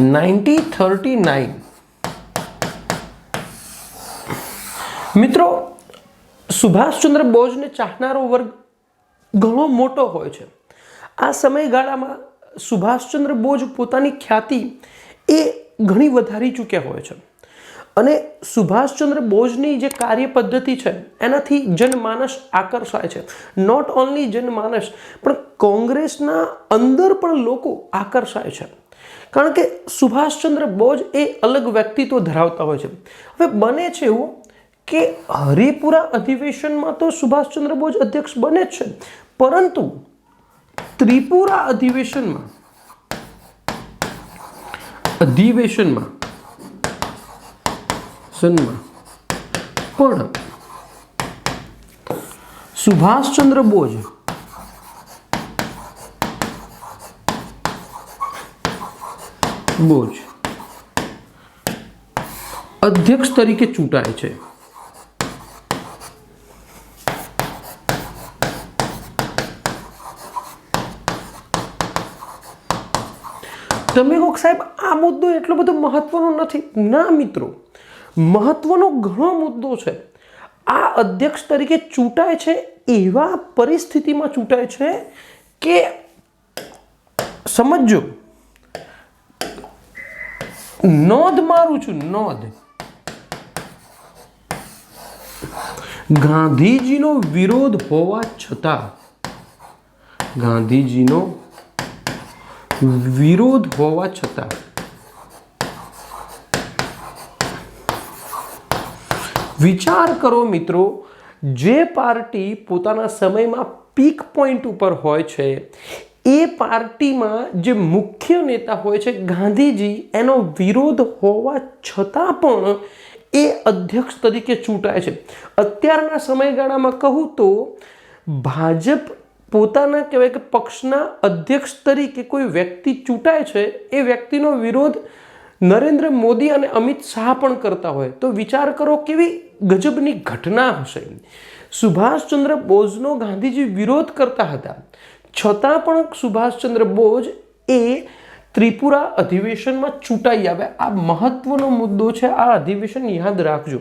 Ninety thirty nine. મિત્રો, સુભાષચંદ્ર બોઝને ચાહનારો વર્ગ ઘણો મોટો હોય છે. આ સમયગાળામાં સુભાષચંદ્ર બોઝ પોતાની ખ્યાતિ એ ઘણી વધારી ચૂક્યા હોય છે. અને સુભાષચંદ્ર બોઝની જે કાર્ય પદ્ધતિ છે, એનાથી જનમાનસ આકર્ષાય છે. નોટ ઓન્લી જનમાનસ, પણ કોંગ્રેસના અંદર પણ લોકો આકર્ષાય છે. કારણ કે સુભાષચંદ્ર બોઝ એ અલગ વ્યક્તિત્વ ધરાવતા હોય છે. હવે બને છે એવું કે હરિપુરા અધિવેશનમાં તો સુભાષચંદ્ર બોઝ અધ્યક્ષ બને જ છે. પરંતુ ત્રિપુરા અધિવેશનમાં અધિવેશનમાં સન્માં પણ સુભાષચંદ્ર બોઝ. બોઝ. અધ્યક્ષ તરીકે ચૂંટાય છે. તમે કહો કે સાહેબ, આ મુદ્દો એટલો બધો મહત્વનો નથી. ના મિત્રો મહત્વનો ઘણો મુદ્દો છે. આ અધ્યક્ષ તરીકે ચૂંટાય છે, એવા પરિસ્થિતિમાં ચૂંટાય છે કે સમજો નોંધ મારું છું, નોંધ. ગાંધીજીનો વિરોધ હોવા છતાં, ગાંધીજીનો વિરોધ હોવા છતાં વિચાર કરો મિત્રો, જે પાર્ટી પોતાના સમયમાં પીક પોઈન્ટ ઉપર હોય છે, એ પાર્ટીમાં જે મુખ્ય નેતા હોય છે ગાંધીજી, એનો વિરોધ હોવા છતાં પણ એ અધ્યક્ષ તરીકે ચૂંટાય છે. અત્યારના સમયગાળામાં કહું તો, ભાજપ પોતાના કહેવાય કે પક્ષના અધ્યક્ષ તરીકે કોઈ વ્યક્તિ ચૂંટાય છે, એ વ્યક્તિનો વિરોધ નરેન્દ્ર મોદી અને અમિત શાહ પણ કરતા હોય તો વિચાર કરો કેવી ગજબની ઘટના હશે સુભાષચંદ્ર બોઝનો ગાંધીજી વિરોધ કરતા હતા. છતાં પણ સુભાષચંદ્ર બોઝ એ ત્રિપુરા અધિવેશનમાં ચૂંટાઈ આવ્યા. આ મહત્વનો મુદ્દો છે, આ અધિવેશન યાદ રાખજો.